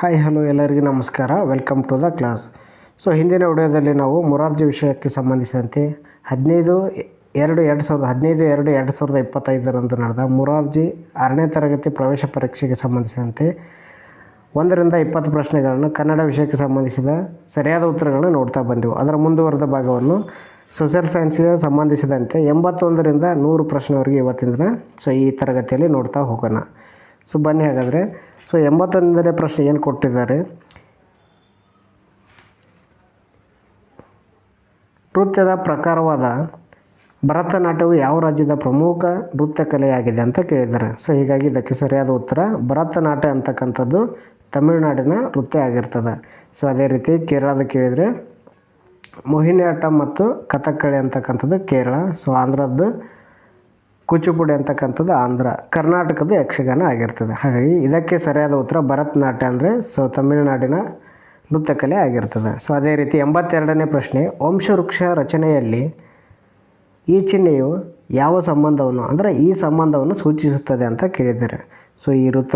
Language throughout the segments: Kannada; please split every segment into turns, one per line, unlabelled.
ಹಾಯ್ ಹಲೋ ಎಲ್ಲರಿಗೂ ನಮಸ್ಕಾರ. Welcome to the class so ಹಿಂದಿನ ವಿಡಿಯೋದಲ್ಲಿ ನಾವು ಮೊರಾರ್ಜಿ ವಿಷಯಕ್ಕೆ ಸಂಬಂಧಿಸಿದಂತೆ ಹದಿನೈದು ಎರಡು ಎರಡು ಸಾವಿರದ ಹದಿನೈದು ಎರಡು ಎರಡು ಸಾವಿರದ ಇಪ್ಪತ್ತೈದರಂದು ನಡೆದ ಮೊರಾರ್ಜಿ ಆರನೇ ತರಗತಿ ಪ್ರವೇಶ ಪರೀಕ್ಷೆಗೆ ಸಂಬಂಧಿಸಿದಂತೆ ಒಂದರಿಂದ ಇಪ್ಪತ್ತು ಪ್ರಶ್ನೆಗಳನ್ನು ಕನ್ನಡ ವಿಷಯಕ್ಕೆ ಸಂಬಂಧಿಸಿದ ಸರಿಯಾದ ಉತ್ತರಗಳನ್ನು ನೋಡ್ತಾ ಬಂದೆವು. ಅದರ ಮುಂದುವರೆದ ಭಾಗವನ್ನು ಸೋಷಿಯಲ್ ಸೈನ್ಸ್ಗೆ ಸಂಬಂಧಿಸಿದಂತೆ ಎಂಬತ್ತೊಂದರಿಂದ ನೂರು ಪ್ರಶ್ನೆವರೆಗೆ ಇವತ್ತಿನ ಸೊ ಈ ತರಗತಿಯಲ್ಲಿ ನೋಡ್ತಾ ಹೋಗೋಣ. ಸೊ ಬನ್ನಿ ಹಾಗಾದರೆ ಸೊ ಎಂಬತ್ತೊಂದನೇ ಪ್ರಶ್ನೆ ಏನು ಕೊಟ್ಟಿದ್ದಾರೆ? ನೃತ್ಯದ ಪ್ರಕಾರವಾದ ಭರತನಾಟ್ಯವು ಯಾವ ರಾಜ್ಯದ ಪ್ರಮುಖ ನೃತ್ಯ ಕಲೆಯಾಗಿದೆ ಅಂತ ಕೇಳಿದ್ದಾರೆ. ಸೊ ಹೀಗಾಗಿ ಇದಕ್ಕೆ ಸರಿಯಾದ ಉತ್ತರ ಭರತನಾಟ್ಯ ಅಂತಕ್ಕಂಥದ್ದು ತಮಿಳುನಾಡಿನ ನೃತ್ಯ ಆಗಿರ್ತದೆ. ಸೊ ಅದೇ ರೀತಿ ಕೇರಳದ ಕೇಳಿದರೆ ಮೋಹಿನಿಯಾಟ್ಟಂ ಮತ್ತು ಕಥಕ್ಕಳಿ ಅಂತಕ್ಕಂಥದ್ದು ಕೇರಳ. ಸೊ ಆಂಧ್ರದ್ದು ಕೂಚುಪುಡಿ ಅಂತಕ್ಕಂಥದ್ದು ಆಂಧ್ರ ಕರ್ನಾಟಕದ ಯಕ್ಷಗಾನ ಆಗಿರ್ತದೆ. ಹಾಗಾಗಿ ಇದಕ್ಕೆ ಸರಿಯಾದ ಉತ್ತರ ಭರತನಾಟ್ಯ ಅಂದರೆ, ಸೊ ತಮಿಳುನಾಡಿನ ನೃತ್ಯ ಕಲೆ ಆಗಿರ್ತದೆ. ಸೊ ಅದೇ ರೀತಿ ಎಂಬತ್ತೆರಡನೇ ಪ್ರಶ್ನೆ, ವಂಶವೃಕ್ಷ ರಚನೆಯಲ್ಲಿ ಈ ಚಿಹ್ನೆಯು ಯಾವ ಸಂಬಂಧವನ್ನು, ಅಂದರೆ ಈ ಸಂಬಂಧವನ್ನು ಸೂಚಿಸುತ್ತದೆ ಅಂತ ಕೇಳಿದ್ದಾರೆ. ಸೊ ಈ ವೃತ್ತ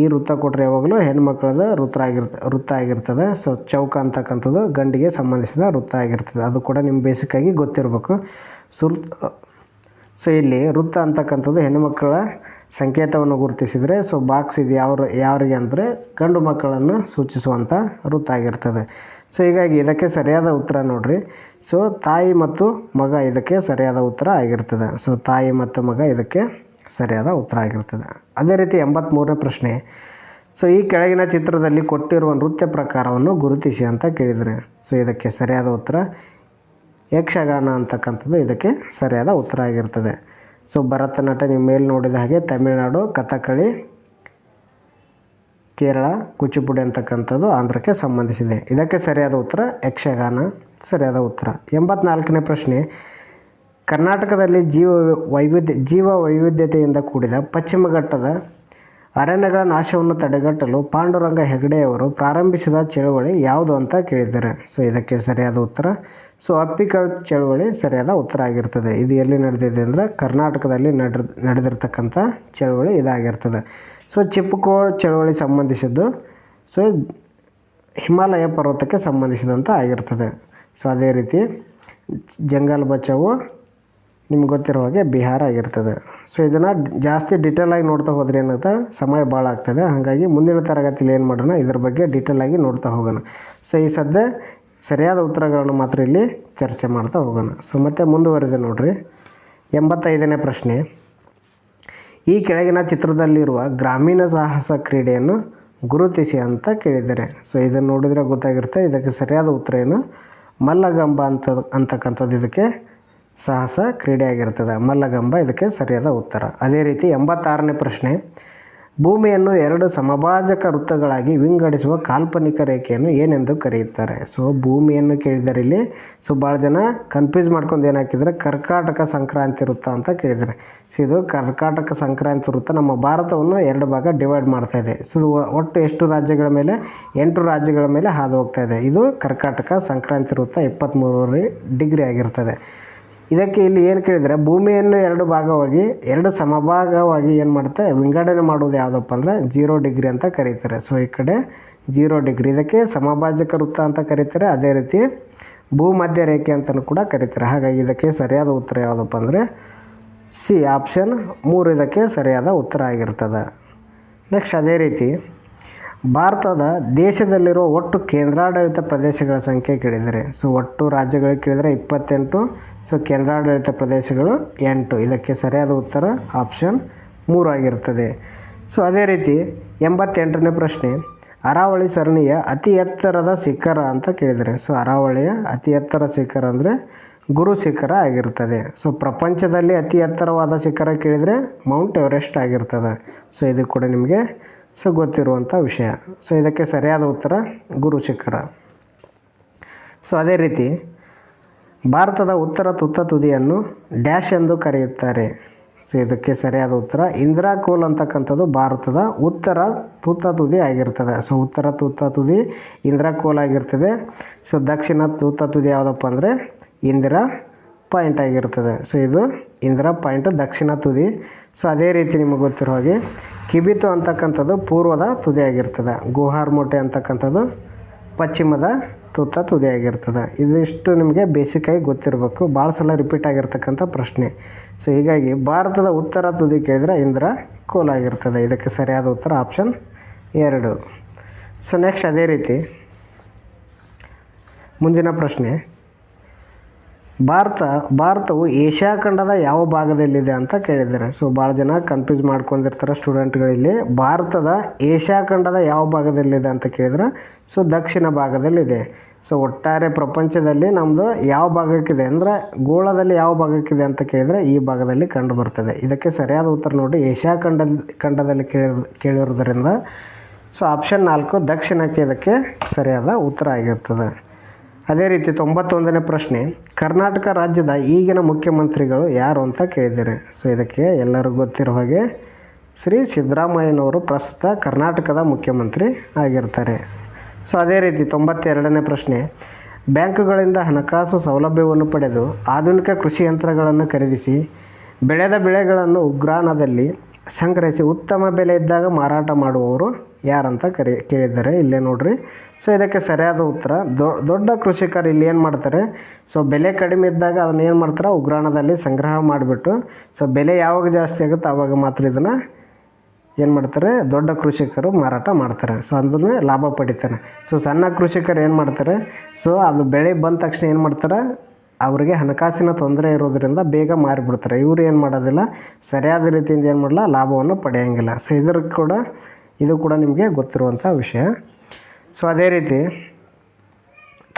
ಈ ವೃತ್ತ ಕೊಟ್ಟರೆ ಯಾವಾಗಲೂ ಹೆಣ್ಮಕ್ಳದ ವೃತ್ತ ಆಗಿರ್ತ, ವೃತ್ತ ಆಗಿರ್ತದೆ. ಸೊ ಚೌಕ ಅಂತಕ್ಕಂಥದ್ದು ಗಂಡಿಗೆ ಸಂಬಂಧಿಸಿದ ವೃತ್ತ ಆಗಿರ್ತದೆ. ಅದು ಕೂಡ ನಿಮ್ಮ ಬೇಸಿಕ್ಕಾಗಿ ಗೊತ್ತಿರಬೇಕು. ಸುರ್ ಸೊ ಇಲ್ಲಿ ವೃತ್ತ ಅಂತಕ್ಕಂಥದ್ದು ಹೆಣ್ಣುಮಕ್ಕಳ ಸಂಕೇತವನ್ನು ಗುರುತಿಸಿದರೆ ಸೊ ಬಾಕ್ಸ್ ಇದು ಯಾವ ಯಾರಿಗೆ ಅಂದರೆ ಗಂಡು ಮಕ್ಕಳನ್ನು ಸೂಚಿಸುವಂಥ ವೃತ್ತ ಆಗಿರ್ತದೆ. ಸೊ ಹೀಗಾಗಿ ಇದಕ್ಕೆ ಸರಿಯಾದ ಉತ್ತರ ನೋಡ್ರಿ. ಸೊ ತಾಯಿ ಮತ್ತು ಮಗ ಇದಕ್ಕೆ ಸರಿಯಾದ ಉತ್ತರ ಆಗಿರ್ತದೆ. ಸೊ ತಾಯಿ ಮತ್ತು ಮಗ ಇದಕ್ಕೆ ಸರಿಯಾದ ಉತ್ತರ ಆಗಿರ್ತದೆ. ಅದೇ ರೀತಿ ಎಂಬತ್ತ್ಮೂರನೇ ಪ್ರಶ್ನೆ. ಸೊ ಈ ಕೆಳಗಿನ ಚಿತ್ರದಲ್ಲಿ ಕೊಟ್ಟಿರುವ ನೃತ್ಯ ಪ್ರಕಾರವನ್ನು ಗುರುತಿಸಿ ಅಂತ ಕೇಳಿದರೆ ಸೊ ಇದಕ್ಕೆ ಸರಿಯಾದ ಉತ್ತರ ಯಕ್ಷಗಾನ ಅಂತಕ್ಕಂಥದ್ದು ಇದಕ್ಕೆ ಸರಿಯಾದ ಉತ್ತರ ಆಗಿರ್ತದೆ. ಸೊ, ಭರತನಾಟ್ಯ ನೀವು ಮೇಲೆ ನೋಡಿದ ಹಾಗೆ ತಮಿಳುನಾಡು, ಕಥಕ್ಕಳಿ, ಕೇರಳ, ಕೂಚಿಪುಡಿ ಅಂತಕ್ಕಂಥದ್ದು ಆಂಧ್ರಕ್ಕೆ ಸಂಬಂಧಿಸಿದೆ. ಇದಕ್ಕೆ ಸರಿಯಾದ ಉತ್ತರ ಯಕ್ಷಗಾನ, ಸರಿಯಾದ ಉತ್ತರ. ಎಂಬತ್ನಾಲ್ಕನೇ ಪ್ರಶ್ನೆ. ಕರ್ನಾಟಕದಲ್ಲಿ ಜೀವ ವೈವಿಧ್ಯ, ಜೀವ ವೈವಿಧ್ಯತೆಯಿಂದ ಕೂಡಿದ ಪಶ್ಚಿಮ ಘಟ್ಟದ ಅರಣ್ಯಗಳ ನಾಶವನ್ನು ತಡೆಗಟ್ಟಲು ಪಾಂಡುರಂಗ ಹೆಗಡೆಯವರು ಪ್ರಾರಂಭಿಸಿದ ಚಳುವಳಿ ಯಾವುದು ಅಂತ ಕೇಳಿದ್ದಾರೆ. ಸೊ, ಇದಕ್ಕೆ ಸರಿಯಾದ ಉತ್ತರ? ಸೊ, ಅಪ್ಪಿಕಲ್ ಚಳುವಳಿ ಸರಿಯಾದ ಉತ್ತರ ಆಗಿರ್ತದೆ. ಇದು ಎಲ್ಲಿ ನಡೆದಿದೆ ಅಂದರೆ ಕರ್ನಾಟಕದಲ್ಲಿ ನಡೆ ನಡೆದಿರ್ತಕ್ಕಂಥ ಚಳುವಳಿ ಇದಾಗಿರ್ತದೆ. ಸೊ ಚಿಪ್ಪುಕೋ ಚಳುವಳಿ ಸಂಬಂಧಿಸಿದ್ದು, ಸೊ, ಹಿಮಾಲಯ ಪರ್ವತಕ್ಕೆ ಸಂಬಂಧಿಸಿದಂಥ ಆಗಿರ್ತದೆ. ಸೊ, ಅದೇ ರೀತಿ ಜಂಗಲ್ ಬಚಾವು ನಿಮ್ಗೆ ಗೊತ್ತಿರೋ ಹಾಗೆ ಬಿಹಾರ ಆಗಿರ್ತದೆ. ಸೊ ಇದನ್ನು ಜಾಸ್ತಿ ಡಿಟೇಲಾಗಿ ನೋಡ್ತಾ ಹೋದ್ರೆ ಏನಂತ, ಸಮಯ ಭಾಳ ಆಗ್ತದೆ. ಹಾಗಾಗಿ ಮುಂದಿನ ತರಗತಿಲಿ ಏನು ಮಾಡೋಣ, ಇದ್ರ ಬಗ್ಗೆ ಡೀಟೇಲಾಗಿ ನೋಡ್ತಾ ಹೋಗೋಣ. ಸೊ ಈ ಸದ್ಯ ಸರಿಯಾದ ಉತ್ತರಗಳನ್ನು ಮಾತ್ರ ಇಲ್ಲಿ ಚರ್ಚೆ ಮಾಡ್ತಾ ಹೋಗೋಣ. ಸೊ ಮತ್ತೆ ಮುಂದುವರೆದು ನೋಡ್ರಿ. ಎಂಬತ್ತೈದನೇ ಪ್ರಶ್ನೆ. ಈ ಕೆಳಗಿನ ಚಿತ್ರದಲ್ಲಿರುವ ಗ್ರಾಮೀಣ ಸಾಹಸ ಕ್ರೀಡೆಯನ್ನು ಗುರುತಿಸಿ ಅಂತ ಕೇಳಿದ್ದಾರೆ. ಸೊ ಇದನ್ನು ನೋಡಿದರೆ ಗೊತ್ತಾಗಿರುತ್ತೆ. ಇದಕ್ಕೆ ಸರಿಯಾದ ಉತ್ತರ ಏನು? ಮಲ್ಲಗಂಬ ಅಂತ, ಅಂತಕ್ಕಂಥದ್ದು ಇದಕ್ಕೆ ಸಾಹಸ ಕ್ರೀಡೆಯಾಗಿರ್ತದೆ. ಮಲ್ಲಗಂಬ ಇದಕ್ಕೆ ಸರಿಯಾದ ಉತ್ತರ. ಅದೇ ರೀತಿ ಎಂಬತ್ತಾರನೇ ಪ್ರಶ್ನೆ, ಭೂಮಿಯನ್ನು ಎರಡು ಸಮಭಾಜಕ ವೃತ್ತಗಳಾಗಿ ವಿಂಗಡಿಸುವ ಕಾಲ್ಪನಿಕ ರೇಖೆಯನ್ನು ಏನೆಂದು ಕರೆಯುತ್ತಾರೆ? ಸೊ ಭೂಮಿಯನ್ನು ಕೇಳಿದರೆ ಇಲ್ಲಿ. ಸೊ ಭಾಳ ಜನ ಕನ್ಫ್ಯೂಸ್ ಮಾಡ್ಕೊಂಡು ಏನಾಕಿದ್ರೆ ಕರ್ಕಾಟಕ ಸಂಕ್ರಾಂತಿ ವೃತ್ತ ಅಂತ ಕೇಳಿದ್ದಾರೆ. ಸೊ ಇದು ಕರ್ಕಾಟಕ ಸಂಕ್ರಾಂತಿ ವೃತ್ತ ನಮ್ಮ ಭಾರತವನ್ನು ಎರಡು ಭಾಗ ಡಿವೈಡ್ ಮಾಡ್ತಾ ಇದೆ. ಸೊ ಒಟ್ಟು ಎಷ್ಟು ರಾಜ್ಯಗಳ ಮೇಲೆ? ಎಂಟು ರಾಜ್ಯಗಳ ಮೇಲೆ ಹಾದು ಹೋಗ್ತಾ ಇದೆ. ಇದು ಕರ್ಕಾಟಕ ಸಂಕ್ರಾಂತಿ ವೃತ್ತ ಇಪ್ಪತ್ತ್ಮೂರು ಡಿಗ್ರಿ ಆಗಿರ್ತದೆ. ಇದಕ್ಕೆ ಇಲ್ಲಿ ಏನು ಕೇಳಿದರೆ, ಭೂಮಿಯನ್ನು ಎರಡು ಭಾಗವಾಗಿ, ಎರಡು ಸಮಭಾಗವಾಗಿ ಏನು ಮಾಡುತ್ತೆ, ವಿಂಗಡಣೆ ಮಾಡೋದು ಯಾವುದಪ್ಪ ಅಂದರೆ ಜೀರೋ ಡಿಗ್ರಿ ಅಂತ ಕರೀತಾರೆ. ಸೊ ಈ ಕಡೆ ಜೀರೋ ಡಿಗ್ರಿ. ಇದಕ್ಕೆ ಸಮಭಾಜಕ ವೃತ್ತ ಅಂತ ಕರೀತಾರೆ. ಅದೇ ರೀತಿ ಭೂಮಧ್ಯ ರೇಖೆ ಅಂತಲೂ ಕೂಡ ಕರೀತಾರೆ. ಹಾಗಾಗಿ ಇದಕ್ಕೆ ಸರಿಯಾದ ಉತ್ತರ ಯಾವುದಪ್ಪ ಅಂದರೆ ಸಿ, ಆಪ್ಷನ್ ಮೂರು ಇದಕ್ಕೆ ಸರಿಯಾದ ಉತ್ತರ ಆಗಿರ್ತದೆ. ನೆಕ್ಸ್ಟ್ ಅದೇ ರೀತಿ ಭಾರತದ ದೇಶದಲ್ಲಿರುವ ಒಟ್ಟು ಕೇಂದ್ರಾಡಳಿತ ಪ್ರದೇಶಗಳ ಸಂಖ್ಯೆ ಕೇಳಿದರೆ, ಸೊ ಒಟ್ಟು ರಾಜ್ಯಗಳಿಗೆ ಕೇಳಿದರೆ ಇಪ್ಪತ್ತೆಂಟು, ಸೊ ಕೇಂದ್ರಾಡಳಿತ ಪ್ರದೇಶಗಳು ಎಂಟು. ಇದಕ್ಕೆ ಸರಿಯಾದ ಉತ್ತರ ಆಪ್ಷನ್ ಮೂರು ಆಗಿರ್ತದೆ ಸೊ ಅದೇ ರೀತಿ ಎಂಬತ್ತೆಂಟನೇ ಪ್ರಶ್ನೆ, ಅರಾವಳಿ ಸರಣಿಯ ಅತಿ ಎತ್ತರದ ಶಿಖರ ಅಂತ ಕೇಳಿದರೆ, ಸೊ ಅರಾವಳಿಯ ಅತಿ ಎತ್ತರ ಶಿಖರ ಅಂದರೆ ಗುರು ಶಿಖರ ಆಗಿರ್ತದೆ ಸೊ ಪ್ರಪಂಚದಲ್ಲಿ ಅತಿ ಎತ್ತರವಾದ ಶಿಖರ ಕೇಳಿದರೆ ಮೌಂಟ್ ಎವರೆಸ್ಟ್ ಆಗಿರ್ತದೆ. ಸೊ ಇದು ಕೂಡ ನಿಮಗೆ ಸೊ ಗೊತ್ತಿರುವಂಥ ವಿಷಯ. ಸೊ ಇದಕ್ಕೆ ಸರಿಯಾದ ಉತ್ತರ ಗುರು ಶಿಖರ. ಸೊ ಅದೇ ರೀತಿ ಭಾರತದ ಉತ್ತರ ತುತ್ತ ತುದಿಯನ್ನು ಡ್ಯಾಶ್ ಎಂದು ಕರೆಯುತ್ತಾರೆ. ಸೊ ಇದಕ್ಕೆ ಸರಿಯಾದ ಉತ್ತರ ಇಂದಿರಾ ಕೋಲ್ ಅಂತಕ್ಕಂಥದ್ದು ಭಾರತದ ಉತ್ತರ ತುತ್ತ ತುದಿ ಆಗಿರ್ತದೆ. ಸೊ ಉತ್ತರ ತುತ್ತ ತುದಿ ಇಂದಿರಾ ಕೋಲ್ ಆಗಿರ್ತದೆ. ಸೊ ದಕ್ಷಿಣ ತುತ್ತ ತುದಿ ಯಾವುದಪ್ಪ ಅಂದರೆ ಇಂದಿರಾ ಪಾಯಿಂಟ್ ಆಗಿರ್ತದೆ ಸೊ ಇದು ಇಂದಿರಾ ಪಾಯಿಂಟ್ ದಕ್ಷಿಣ ತುದಿ. ಸೊ ಅದೇ ರೀತಿ ನಿಮಗೆ ಗೊತ್ತಿರೋ ಹಾಗೆ ಕಿಬಿತು ಅಂತಕ್ಕಂಥದ್ದು ಪೂರ್ವದ ತುದಿ ತುದಿಯಾಗಿರ್ತದೆ ಗುಹಾರ್ಮೋಟೆ ಅಂತಕ್ಕಂಥದ್ದು ಪಶ್ಚಿಮದ ತುತ್ತ ತುದಿಯಾಗಿರ್ತದೆ ಇದಿಷ್ಟು ನಿಮಗೆ ಬೇಸಿಕಾಗಿ ಗೊತ್ತಿರಬೇಕು. ಭಾಳ ಸಲ ರಿಪೀಟ್ ಆಗಿರ್ತಕ್ಕಂಥ ಪ್ರಶ್ನೆ. ಸೊ ಹೀಗಾಗಿ ಭಾರತದ ಉತ್ತರ ತುದಿ ಕೇಳಿದರೆ ಇಂದ್ರ ಕೋಲ್ ಆಗಿರ್ತದೆ. ಇದಕ್ಕೆ ಸರಿಯಾದ ಉತ್ತರ ಆಪ್ಷನ್ ಎರಡು. ಸೊ ನೆಕ್ಸ್ಟ್ ಅದೇ ರೀತಿ ಮುಂದಿನ ಪ್ರಶ್ನೆ. ಭಾರತ, ಭಾರತವು ಏಷ್ಯಾ ಖಂಡದ ಯಾವ ಭಾಗದಲ್ಲಿದೆ ಅಂತ ಕೇಳಿದ್ದಾರೆ. ಸೊ ಭಾಳ ಜನ ಕನ್ಫ್ಯೂಸ್ ಮಾಡ್ಕೊಂಡಿರ್ತಾರೆ ಸ್ಟೂಡೆಂಟ್ಗಳಲ್ಲಿ ಭಾರತದ ಏಷ್ಯಾ ಖಂಡದ ಯಾವ ಭಾಗದಲ್ಲಿದೆ ಅಂತ ಕೇಳಿದ್ರೆ ಸೊ ದಕ್ಷಿಣ ಭಾಗದಲ್ಲಿದೆ. ಸೊ ಒಟ್ಟಾರೆ ಪ್ರಪಂಚದಲ್ಲಿ ನಮ್ಮದು ಯಾವ ಭಾಗಕ್ಕಿದೆ ಅಂದರೆ, ಗೋಳದಲ್ಲಿ ಯಾವ ಭಾಗಕ್ಕಿದೆ ಅಂತ ಕೇಳಿದರೆ, ಈ ಭಾಗದಲ್ಲಿ ಕಂಡು ಬರ್ತದೆ. ಇದಕ್ಕೆ ಸರಿಯಾದ ಉತ್ತರ ನೋಡಿ, ಏಷ್ಯಾ ಖಂಡ ಖಂಡದಲ್ಲಿ ಕೇಳಿ ಕೇಳಿರೋದ್ರಿಂದ ಸೊ ಆಪ್ಷನ್ ನಾಲ್ಕು ದಕ್ಷಿಣಕ್ಕೆ ಇದಕ್ಕೆ ಸರಿಯಾದ ಉತ್ತರ ಆಗಿರ್ತದೆ. ಅದೇ ರೀತಿ ತೊಂಬತ್ತೊಂದನೇ ಪ್ರಶ್ನೆ, ಕರ್ನಾಟಕ ರಾಜ್ಯದ ಈಗಿನ ಮುಖ್ಯಮಂತ್ರಿಗಳು ಯಾರು ಅಂತ ಕೇಳಿದ್ದಾರೆ? ಸೊ ಇದಕ್ಕೆ ಎಲ್ಲರಿಗೂ ಗೊತ್ತಿರೋ ಹಾಗೆ ಶ್ರೀ ಸಿದ್ದರಾಮಯ್ಯನವರು ಪ್ರಸ್ತುತ ಕರ್ನಾಟಕದ ಮುಖ್ಯಮಂತ್ರಿ ಆಗಿರ್ತಾರೆ. ಸೊ ಅದೇ ರೀತಿ ತೊಂಬತ್ತೆರಡನೇ ಪ್ರಶ್ನೆ, ಬ್ಯಾಂಕುಗಳಿಂದ ಹಣಕಾಸು ಸೌಲಭ್ಯವನ್ನು ಪಡೆದು ಆಧುನಿಕ ಕೃಷಿ ಯಂತ್ರಗಳನ್ನು ಖರೀದಿಸಿ ಬೆಳೆದ ಬೆಳೆಗಳನ್ನು ಉಗ್ರಾಣದಲ್ಲಿ ಸಂಗ್ರಹಿಸಿ ಉತ್ತಮ ಬೆಲೆ ಇದ್ದಾಗ ಮಾರಾಟ ಮಾಡುವವರು ಯಾರಂತ ಕರಿ, ಕೇಳಿದ್ದಾರೆ ಇಲ್ಲೇ ನೋಡ್ರಿ. ಸೊ ಇದಕ್ಕೆ ಸರಿಯಾದ ಉತ್ತರ ದೊಡ್ಡ ಕೃಷಿಕರು ಇಲ್ಲಿ ಏನು ಮಾಡ್ತಾರೆ? ಸೊ ಬೆಲೆ ಕಡಿಮೆ ಇದ್ದಾಗ ಅದನ್ನ ಏನು ಮಾಡ್ತಾರೆ? ಉಗ್ರಾಣದಲ್ಲಿ ಸಂಗ್ರಹ ಮಾಡಿಬಿಟ್ಟು ಸೊ ಬೆಲೆ ಯಾವಾಗ ಜಾಸ್ತಿ ಆಗುತ್ತೆ ಆವಾಗ ಮಾತ್ರ ಇದನ್ನು ಏನು ಮಾಡ್ತಾರೆ? ದೊಡ್ಡ ಕೃಷಿಕರು ಮಾರಾಟ ಮಾಡ್ತಾರೆ. ಸೊ ಅದನ್ನು ಲಾಭ ಪಡಿತಾರೆ. ಸೊ ಸಣ್ಣ ಕೃಷಿಕರು ಏನು ಮಾಡ್ತಾರೆ? ಸೊ ಅದು ಬೆಳೆ ಬಂದ ತಕ್ಷಣ ಏನು ಮಾಡ್ತಾರೆ? ಅವರಿಗೆ ಹಣಕಾಸಿನ ತೊಂದರೆ ಇರೋದರಿಂದ ಬೇಗ ಮಾರಿಬಿಡ್ತಾರೆ. ಇವರು ಏನು ಮಾಡೋದಿಲ್ಲ? ಸರಿಯಾದ ರೀತಿಯಿಂದ ಏನು ಮಾಡಲ್ಲ ಲಾಭವನ್ನು ಪಡೆಯೋಂಗಿಲ್ಲ. ಸೊ ಇದ್ರ ಕೂಡ ಇದು ಕೂಡ ನಿಮಗೆ ಗೊತ್ತಿರುವಂಥ ವಿಷಯ. ಸೊ ಅದೇ ರೀತಿ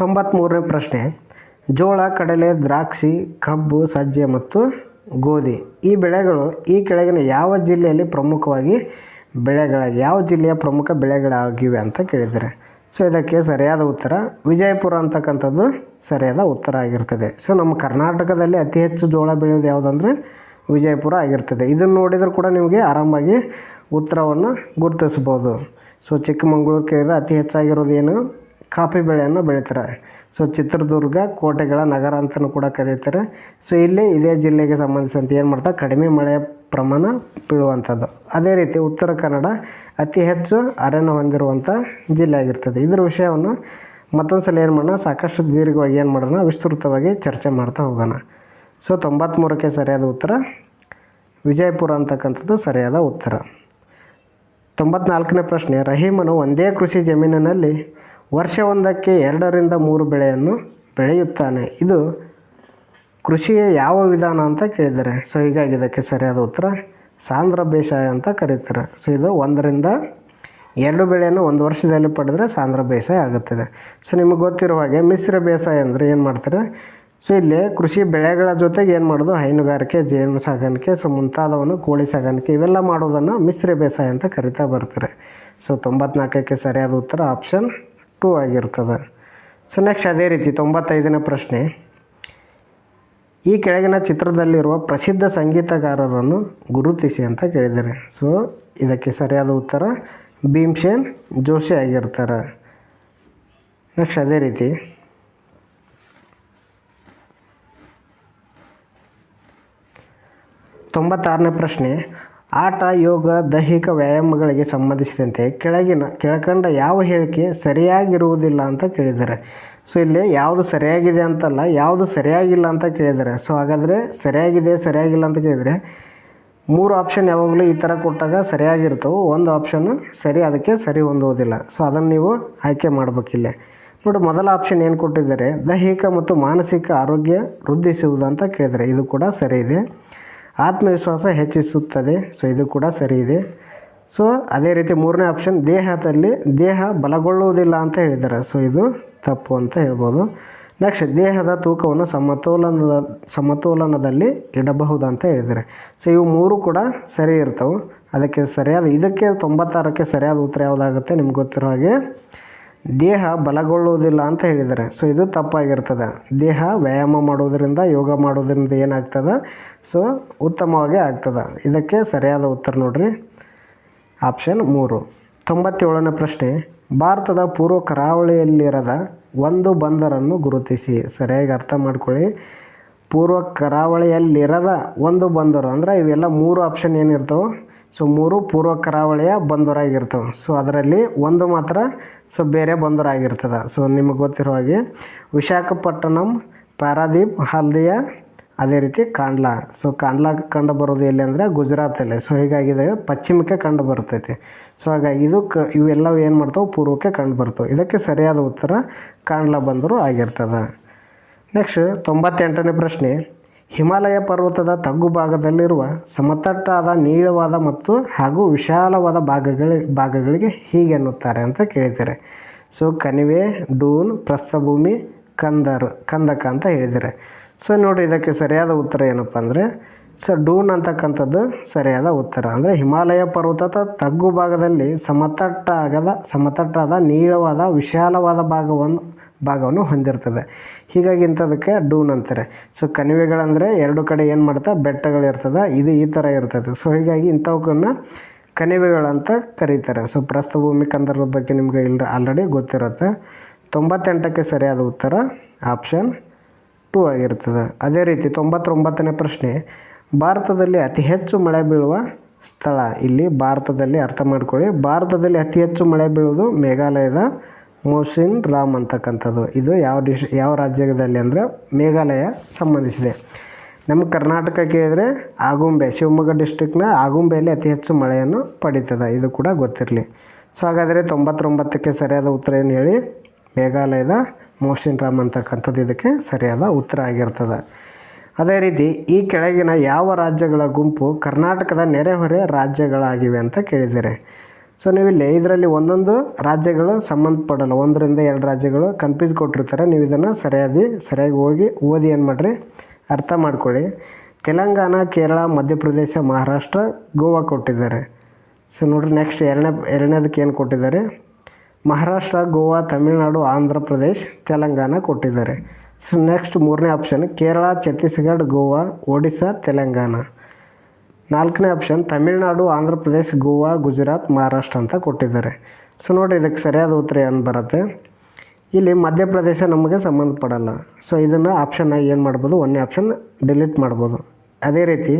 ತೊಂಬತ್ತ್ಮೂರನೇ ಪ್ರಶ್ನೆ, ಜೋಳ, ಕಡಲೆ, ದ್ರಾಕ್ಷಿ, ಕಬ್ಬು, ಸಜ್ಜೆ ಮತ್ತು ಗೋಧಿ ಈ ಬೆಳೆಗಳು ಈ ಕೆಳಗಿನ ಯಾವ ಜಿಲ್ಲೆಯಲ್ಲಿ ಪ್ರಮುಖವಾಗಿ ಬೆಳೆಗಳಾಗಿ, ಯಾವ ಜಿಲ್ಲೆಯ ಪ್ರಮುಖ ಬೆಳೆಗಳಾಗಿವೆ ಅಂತ ಕೇಳಿದ್ದಾರೆ. ಸೊ ಇದಕ್ಕೆ ಸರಿಯಾದ ಉತ್ತರ ವಿಜಯಪುರ ಅಂತಕ್ಕಂಥದ್ದು ಸರಿಯಾದ ಉತ್ತರ ಆಗಿರ್ತದೆ. ಸೊ ನಮ್ಮ ಕರ್ನಾಟಕದಲ್ಲಿ ಅತಿ ಹೆಚ್ಚು ಜೋಳ ಬೆಳೆಯೋದು ಯಾವುದಂದ್ರೆ ವಿಜಯಪುರ ಆಗಿರ್ತದೆ. ಇದನ್ನು ನೋಡಿದರೂ ಕೂಡ ನಿಮಗೆ ಆರಾಮಾಗಿ ಉತ್ತರವನ್ನು ಗುರುತಿಸ್ಬೋದು ಸೊ, ಚಿಕ್ಕಮಂಗ್ಳೂರು ಕೇಳಿದ್ರೆ ಅತಿ ಹೆಚ್ಚಾಗಿರೋದು ಏನು? ಕಾಫಿ ಬೆಳೆಯನ್ನು ಬೆಳೀತಾರೆ. ಸೊ, ಚಿತ್ರದುರ್ಗ, ಕೋಟೆಗಳ ನಗರ ಅಂತಲೂ ಕೂಡ ಕರೀತಾರೆ. ಸೊ, ಇಲ್ಲಿ ಇದೇ ಜಿಲ್ಲೆಗೆ ಸಂಬಂಧಿಸಿದಂತೆ ಏನು ಮಾಡ್ತಾರೆ? ಕಡಿಮೆ ಮಳೆಯ ಪ್ರಮಾಣ ಬೀಳುವಂಥದ್ದು. ಅದೇ ರೀತಿ ಉತ್ತರ ಕನ್ನಡ ಅತಿ ಹೆಚ್ಚು ಅರಣ್ಯ ಹೊಂದಿರುವಂಥ ಜಿಲ್ಲೆ ಆಗಿರ್ತದೆ. ಇದರ ವಿಷಯವನ್ನು ಮತ್ತೊಂದು ಸಲ ಏನು ಮಾಡೋಣ? ಸಾಕಷ್ಟು ದೀರ್ಘವಾಗಿ ಏನು ಮಾಡೋಣ? ವಿಸ್ತೃತವಾಗಿ ಚರ್ಚೆ ಮಾಡ್ತಾ ಹೋಗೋಣ. ಸೊ ತೊಂಬತ್ತ್ಮೂರಕ್ಕೆ ಸರಿಯಾದ ಉತ್ತರ. ವಿಜಯಪುರ ಅಂತಕ್ಕಂಥದ್ದು ಸರಿಯಾದ ಉತ್ತರ. ತೊಂಬತ್ನಾಲ್ಕನೇ ಪ್ರಶ್ನೆ, ರಹೀಮನು ಒಂದೇ ಕೃಷಿ ಜಮೀನಿನಲ್ಲಿ ವರ್ಷವೊಂದಕ್ಕೆ ಎರಡರಿಂದ ಮೂರು ಬೆಳೆಯನ್ನು ಬೆಳೆಯುತ್ತಾನೆ. ಇದು ಕೃಷಿಯ ಯಾವ ವಿಧಾನ ಅಂತ ಕೇಳಿದ್ದಾರೆ ಸೊ ಹೀಗಾಗಿ ಇದಕ್ಕೆ ಸರಿಯಾದ ಉತ್ತರ ಸಾಂದ್ರ ಬೇಸಾಯ ಅಂತ ಕರೀತಾರೆ. ಸೊ ಇದು ಒಂದರಿಂದ ಎರಡು ಬೆಳೆಯನ್ನು ಒಂದು ವರ್ಷದಲ್ಲಿ ಪಡೆದರೆ ಸಾಂದ್ರ ಬೇಸಾಯ ಆಗುತ್ತದೆ. ಸೊ ನಿಮಗೆ ಗೊತ್ತಿರುವ ಹಾಗೆ, ಮಿಶ್ರ ಬೇಸಾಯ ಅಂದರೆ ಏನು ಮಾಡ್ತಾರೆ? ಸೊ ಇಲ್ಲಿ ಕೃಷಿ ಬೆಳೆಗಳ ಜೊತೆಗೆ ಏನು ಮಾಡೋದು? ಹೈನುಗಾರಿಕೆ, ಜೇನು ಸಾಗಾಣಿಕೆ ಸೊ ಮುಂತಾದವನ್ನು ಕೋಳಿ ಸಾಗಾಣಿಕೆ ಇವೆಲ್ಲ ಮಾಡೋದನ್ನು ಮಿಶ್ರ ಬೇಸಾಯ ಅಂತ ಕರಿತಾ ಬರ್ತಾರೆ. ಸೊ ತೊಂಬತ್ನಾಲ್ಕಕ್ಕೆ ಸರಿಯಾದ ಉತ್ತರ ಆಪ್ಷನ್ ಟೂ ಆಗಿರ್ತದೆ. ಸೊ ನೆಕ್ಸ್ಟ್ ಅದೇ ರೀತಿ ತೊಂಬತ್ತೈದನೇ ಪ್ರಶ್ನೆ. ಈ ಕೆಳಗಿನ ಚಿತ್ರದಲ್ಲಿರುವ ಪ್ರಸಿದ್ಧ ಸಂಗೀತಗಾರರನ್ನು ಗುರುತಿಸಿ ಅಂತ ಕೇಳಿದ್ದಾರೆ. ಸೊ ಇದಕ್ಕೆ ಸರಿಯಾದ ಉತ್ತರ ಭೀಮ್ಸೇನ್ ಜೋಶಿ ಆಗಿರ್ತಾರೆ. ನೆಕ್ಸ್ಟ್ ಅದೇ ರೀತಿ ತೊಂಬತ್ತಾರನೇ ಪ್ರಶ್ನೆ, ಆಟ, ಯೋಗ, ದೈಹಿಕ ವ್ಯಾಯಾಮಗಳಿಗೆ ಸಂಬಂಧಿಸಿದಂತೆ ಕೆಳಗಿನ, ಕೆಳಕಂಡ ಯಾವ ಹೇಳಿಕೆ ಸರಿಯಾಗಿರುವುದಿಲ್ಲ ಅಂತ ಕೇಳಿದ್ದಾರೆ. ಸೊ, ಇಲ್ಲಿ ಯಾವುದು ಸರಿಯಾಗಿದೆ ಅಂತಲ್ಲ, ಯಾವುದು ಸರಿಯಾಗಿಲ್ಲ ಅಂತ ಕೇಳಿದ್ದಾರೆ. ಸೊ, ಹಾಗಾದರೆ ಸರಿಯಾಗಿದೆ, ಸರಿಯಾಗಿಲ್ಲ ಅಂತ ಕೇಳಿದರೆ, ಮೂರು ಆಪ್ಷನ್ ಯಾವಾಗಲೂ ಈ ಥರ ಕೊಟ್ಟಾಗ ಸರಿಯಾಗಿರ್ತವೆ, ಒಂದು ಆಪ್ಷನ್ನು ಸರಿ, ಅದಕ್ಕೆ ಸರಿ ಹೊಂದುವುದಿಲ್ಲ. ಸೊ, ಅದನ್ನು ನೀವು ಆಯ್ಕೆ ಮಾಡಬೇಕಿಲ್ಲೇ ನೋಡಿ, ಮೊದಲ ಆಪ್ಷನ್ ಏನು ಕೊಟ್ಟಿದ್ದಾರೆ? ದೈಹಿಕ ಮತ್ತು ಮಾನಸಿಕ ಆರೋಗ್ಯ ವೃದ್ಧಿಸುವುದು ಅಂತ ಕೇಳಿದರೆ ಇದು ಕೂಡ ಸರಿ ಇದೆ. ಆತ್ಮವಿಶ್ವಾಸ ಹೆಚ್ಚಿಸುತ್ತದೆ. ಸೊ ಇದು ಕೂಡ ಸರಿ ಇದೆ. ಸೊ ಅದೇ ರೀತಿ ಮೂರನೇ ಆಪ್ಷನ್ ದೇಹದಲ್ಲಿ ದೇಹ ಬಲಗೊಳ್ಳುವುದಿಲ್ಲ ಅಂತ ಹೇಳಿದ್ದಾರೆ. ಸೊ ಇದು ತಪ್ಪು ಅಂತ ಹೇಳ್ಬೋದು. ನೆಕ್ಸ್ಟ್ ದೇಹದ ತೂಕವನ್ನು ಸಮತೋಲನದ, ಸಮತೋಲನದಲ್ಲಿ ಇಡಬಹುದು ಅಂತ ಹೇಳಿದ್ದಾರೆ. ಸೊ ಇವು ಮೂರು ಕೂಡ ಸರಿ ಇರ್ತವೆ. ಅದಕ್ಕೆ ಸರಿಯಾದ, ಇದಕ್ಕೆ ತೊಂಬತ್ತಾರಕ್ಕೆ ಸರಿಯಾದ ಉತ್ತರ ಯಾವುದಾಗುತ್ತೆ ನಿಮ್ಗೆ ಗೊತ್ತಿರೋ ಹಾಗೆ? ದೇಹ ಬಲಗೊಳ್ಳುವುದಿಲ್ಲ ಅಂತ ಹೇಳಿದ್ದಾರೆ ಸೊ, ಇದು ತಪ್ಪಾಗಿರ್ತದೆ. ದೇಹ ವ್ಯಾಯಾಮ ಮಾಡೋದರಿಂದ ಯೋಗ ಮಾಡೋದರಿಂದ ಏನಾಗ್ತದೆ? ಸೊ, ಉತ್ತಮವಾಗಿ ಆಗ್ತದೆ. ಇದಕ್ಕೆ ಸರಿಯಾದ ಉತ್ತರ ನೋಡಿರಿ. ಆಪ್ಷನ್ ಮೂರು. ತೊಂಬತ್ತೇಳನೇ ಪ್ರಶ್ನೆ. ಭಾರತದ ಪೂರ್ವ ಕರಾವಳಿಯಲ್ಲಿರದ ಒಂದು ಬಂದರನ್ನು ಗುರುತಿಸಿ. ಸರಿಯಾಗಿ ಅರ್ಥ ಮಾಡ್ಕೊಳ್ಳಿ. ಪೂರ್ವ ಕರಾವಳಿಯಲ್ಲಿರದ ಒಂದು ಬಂದರು. ಅಂದರೆ ಇವೆಲ್ಲ ಮೂರು ಆಪ್ಷನ್ ಏನಿರ್ತಾವೆ? ಸೊ ಮೂರು ಪೂರ್ವ ಕರಾವಳಿಯ ಬಂದರಾಗಿರ್ತವೆ. ಸೊ ಅದರಲ್ಲಿ ಒಂದು ಮಾತ್ರ ಸೊ ಬೇರೆ ಬಂದರಾಗಿರ್ತದೆ. ಸೊ ನಿಮಗೆ ಗೊತ್ತಿರೋ ಹಾಗೆ ವಿಶಾಖಪಟ್ಟಣಂ ಪಾರಾದೀಪ್ ಹಲ್ದಿಯಾ ಅದೇ ರೀತಿ ಕಾಂಡ್ಲಾ. ಸೊ ಕಾಂಡ್ಲಾ ಕಂಡು ಬರೋದು ಎಲ್ಲಿ ಅಂದರೆ ಗುಜರಾತಲ್ಲಿ. ಸೊ ಹೀಗಾಗಿದೆ ಪಶ್ಚಿಮಕ್ಕೆ ಕಂಡು ಬರ್ತೈತಿ. ಸೊ ಹಾಗಾಗಿ ಇದು ಕ ಇವೆಲ್ಲವೂ ಏನು ಮಾಡ್ತಾವೆ? ಪೂರ್ವಕ್ಕೆ ಕಂಡು ಬರ್ತವೆ. ಇದಕ್ಕೆ ಸರಿಯಾದ ಉತ್ತರ ಕಾಂಡ್ಲಾ ಬಂದರು ಆಗಿರ್ತದೆ. ನೆಕ್ಸ್ಟ್ ತೊಂಬತ್ತೆಂಟನೇ ಪ್ರಶ್ನೆ. ಹಿಮಾಲಯ ಪರ್ವತದ ತಗ್ಗು ಭಾಗದಲ್ಲಿರುವ ಸಮತಟ್ಟಾದ ನೀಳವಾದ ಮತ್ತು ಹಾಗೂ ವಿಶಾಲವಾದ ಭಾಗಗಳ ಭಾಗಗಳಿಗೆ ಹೀಗೆ ಎನ್ನುತ್ತಾರೆ ಅಂತ ಕೇಳಿದ್ದಾರೆ. ಸೊ ಕಣಿವೆ, ಡೂನ್, ಪ್ರಸ್ಥಭೂಮಿ, ಕಂದರು, ಕಂದಕ ಅಂತ ಹೇಳಿದ್ದಾರೆ. ಸೊ ನೋಡಿ ಇದಕ್ಕೆ ಸರಿಯಾದ ಉತ್ತರ ಏನಪ್ಪ ಅಂದರೆ ಸೊ ಡೂನ್ ಅಂತಕ್ಕಂಥದ್ದು ಸರಿಯಾದ ಉತ್ತರ ಅಂದರೆ, ಹಿಮಾಲಯ ಪರ್ವತದ ತಗ್ಗು ಭಾಗದಲ್ಲಿ ಸಮತಟ್ಟಾಗದ, ಸಮತಟ್ಟಾದ ನೀಳವಾದ, ವಿಶಾಲವಾದ ಭಾಗವನ್ನು ಭಾಗವನ್ನು ಹೊಂದಿರ್ತದೆ. ಹೀಗಾಗಿ ಇಂಥದಕ್ಕೆ ಡೂನ್ ಅಂತಾರೆ ಸೊ ಕಣಿವೆಗಳಂದರೆ ಎರಡು ಕಡೆ ಏನು ಮಾಡ್ತಾ ಬೆಟ್ಟಗಳಿರ್ತದೆ ಇದು ಈ ಥರ ಇರ್ತದೆ. ಸೊ ಹೀಗಾಗಿ ಇಂಥವಕ್ಕನ್ನು ಕಣಿವೆಗಳಂತ ಕರೀತಾರೆ. ಸೊ ಪ್ರಸ್ಥಭೂಮಿ ಕಂದರದ ಬಗ್ಗೆ ನಿಮಗೆ ಇಲ್ಲ ಆಲ್ರೆಡಿ ಗೊತ್ತಿರುತ್ತೆ. ತೊಂಬತ್ತೆಂಟಕ್ಕೆ ಸರಿಯಾದ ಉತ್ತರ ಆಪ್ಷನ್ ಟೂ ಆಗಿರ್ತದೆ. ಅದೇ ರೀತಿ ತೊಂಬತ್ತೊಂಬತ್ತನೇ ಪ್ರಶ್ನೆ, ಭಾರತದಲ್ಲಿ ಅತಿ ಹೆಚ್ಚು ಮಳೆ ಬೀಳುವ ಸ್ಥಳ ಇಲ್ಲಿ, ಭಾರತದಲ್ಲಿ ಅರ್ಥ ಮಾಡ್ಕೊಳ್ಳಿ. ಭಾರತದಲ್ಲಿ ಅತಿ ಹೆಚ್ಚು ಮಳೆ ಬೀಳುವುದು ಮೇಘಾಲಯದ ಮೋಸಿನ್ ರಾಮ್ ಅಂತಕ್ಕಂಥದ್ದು. ಇದು ಯಾವ ಡಿಶ್ ಯಾವ ರಾಜ್ಯದಲ್ಲಿ ಅಂದರೆ ಮೇಘಾಲಯ ಸಂಬಂಧಿಸಿದೆ. ನಮ್ಮ ಕರ್ನಾಟಕಕ್ಕೆ ಕೇಳಿದರೆ ಆಗುಂಬೆ, ಶಿವಮೊಗ್ಗ ಡಿಸ್ಟಿಕ್ನ ಆಗುಂಬೆಯಲ್ಲಿ ಅತಿ ಹೆಚ್ಚು ಮಳೆಯನ್ನು ಪಡೀತದೆ. ಇದು ಕೂಡ ಗೊತ್ತಿರಲಿ. ಸೊ ಹಾಗಾದರೆ ತೊಂಬತ್ತೊಂಬತ್ತಕ್ಕೆ ಸರಿಯಾದ ಉತ್ತರ ಏನು ಹೇಳಿ? ಮೇಘಾಲಯದ ಮೋಸಿನ್ ರಾಮ್ ಅಂತಕ್ಕಂಥದ್ದು ಇದಕ್ಕೆ ಸರಿಯಾದ ಉತ್ತರ ಆಗಿರ್ತದೆ. ಅದೇ ರೀತಿ ಈ ಕೆಳಗಿನ ಯಾವ ರಾಜ್ಯಗಳ ಗುಂಪು ಕರ್ನಾಟಕದ ನೆರೆಹೊರೆ ರಾಜ್ಯಗಳಾಗಿವೆ ಅಂತ ಕೇಳಿದ್ದಾರೆ ಸೊ ನೀವಿಲ್ಲಿ ಇದರಲ್ಲಿ ಒಂದೊಂದು ರಾಜ್ಯಗಳು ಸಂಬಂಧಪಡಲ್ಲ. ಒಂದರಿಂದ ಎರಡು ರಾಜ್ಯಗಳು ಕನ್ಫ್ಯೂಸ್ ಕೊಟ್ಟಿರ್ತಾರೆ. ನೀವು ಇದನ್ನು ಸರಿಯಾಗಿ ಸರಿಯಾಗಿ ಹೋಗಿ ಓದಿ ಏನು ಮಾಡಿರಿ? ಅರ್ಥ ಮಾಡ್ಕೊಳ್ಳಿ. ತೆಲಂಗಾಣ, ಕೇರಳ, ಮಧ್ಯಪ್ರದೇಶ, ಮಹಾರಾಷ್ಟ್ರ, ಗೋವಾ ಕೊಟ್ಟಿದ್ದಾರೆ. ಸೊ ನೋಡಿರಿ ನೆಕ್ಸ್ಟ್ ಎರಡನೇ, ಎರಡನೇದಕ್ಕೆ ಏನು ಕೊಟ್ಟಿದ್ದಾರೆ? ಮಹಾರಾಷ್ಟ್ರ, ಗೋವಾ, ತಮಿಳುನಾಡು, ಆಂಧ್ರ ಪ್ರದೇಶ್, ತೆಲಂಗಾಣ ಕೊಟ್ಟಿದ್ದಾರೆ. ಸೊ ನೆಕ್ಸ್ಟ್ ಮೂರನೇ ಆಪ್ಷನ್ ಕೇರಳ, ಛತ್ತೀಸ್ಗಢ, ಗೋವಾ ಒಡಿಸ್ಸಾ ತೆಲಂಗಾಣ. ನಾಲ್ಕನೇ ಆಪ್ಷನ್ ತಮಿಳ್ನಾಡು ಆಂಧ್ರ ಪ್ರದೇಶ್ ಗೋವಾ, ಗುಜರಾತ್, ಮಹಾರಾಷ್ಟ್ರ ಅಂತ ಕೊಟ್ಟಿದ್ದಾರೆ. ಸೊ ನೋಡಿ ಇದಕ್ಕೆ ಸರಿಯಾದ ಉತ್ತರ ಏನು ಬರುತ್ತೆ? ಇಲ್ಲಿ ಮಧ್ಯಪ್ರದೇಶ ನಮಗೆ ಸಂಬಂಧಪಡಲ್ಲ. ಸೊ ಇದನ್ನು ಆಪ್ಷನ್ನ ಏನು ಮಾಡ್ಬೋದು? ಒಂದನೇ ಆಪ್ಷನ್ ಡಿಲೀಟ್ ಮಾಡ್ಬೋದು. ಅದೇ ರೀತಿ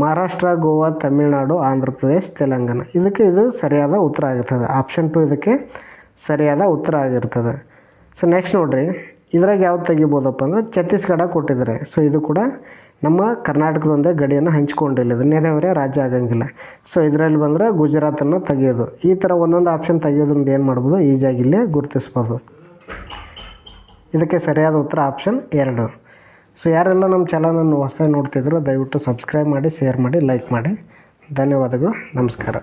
ಮಹಾರಾಷ್ಟ್ರ, ಗೋವಾ, ತಮಿಳುನಾಡು ಆಂಧ್ರ ಪ್ರದೇಶ್ ತೆಲಂಗಾಣ. ಇದಕ್ಕೆ ಇದು ಸರಿಯಾದ ಉತ್ತರ ಆಗಿರ್ತದೆ. ಆಪ್ಷನ್ ಟು ಇದಕ್ಕೆ ಸರಿಯಾದ ಉತ್ತರ ಆಗಿರ್ತದೆ. ಸೊ ನೆಕ್ಸ್ಟ್ ನೋಡಿರಿ, ಇದ್ರಾಗ ಯಾವ್ದು ತೆಗಿಬೋದಪ್ಪ ಅಂದರೆ ಛತ್ತೀಸ್ಗಢ ಕೊಟ್ಟಿದ್ದಾರೆ. ಸೊ ಇದು ಕೂಡ ನಮ್ಮ ಕರ್ನಾಟಕದೊಂದೇ ಗಡಿಯನ್ನು ಹಂಚ್ಕೊಂಡಿಲ್ಲ. ಇದು ನೆರೆಹೊರೆ ರಾಜ್ಯ ಆಗಂಗಿಲ್ಲ. ಸೊ ಇದರಲ್ಲಿ ಬಂದರೆ ಗುಜರಾತನ್ನು ತೆಗೆಯೋದು. ಈ ಥರ ಒಂದೊಂದು ಆಪ್ಷನ್ ತೆಗೆಯೋದ್ರಿಂದ ಏನು ಮಾಡ್ಬೋದು? ಈಸಿಯಾಗಿ ಇಲ್ಲೇ ಗುರುತಿಸ್ಬೋದು. ಇದಕ್ಕೆ ಸರಿಯಾದ ಉತ್ತರ ಆಪ್ಷನ್ ಎರಡು. ಸೊ ಯಾರೆಲ್ಲ ನಮ್ಮ ಚಾನಲನ್ನು ಹೊಸದಾಗಿ ನೋಡ್ತಿದ್ರು ದಯವಿಟ್ಟು ಸಬ್ಸ್ಕ್ರೈಬ್ ಮಾಡಿ ಶೇರ್ ಮಾಡಿ ಲೈಕ್ ಮಾಡಿ. ಧನ್ಯವಾದಗಳು. ನಮಸ್ಕಾರ.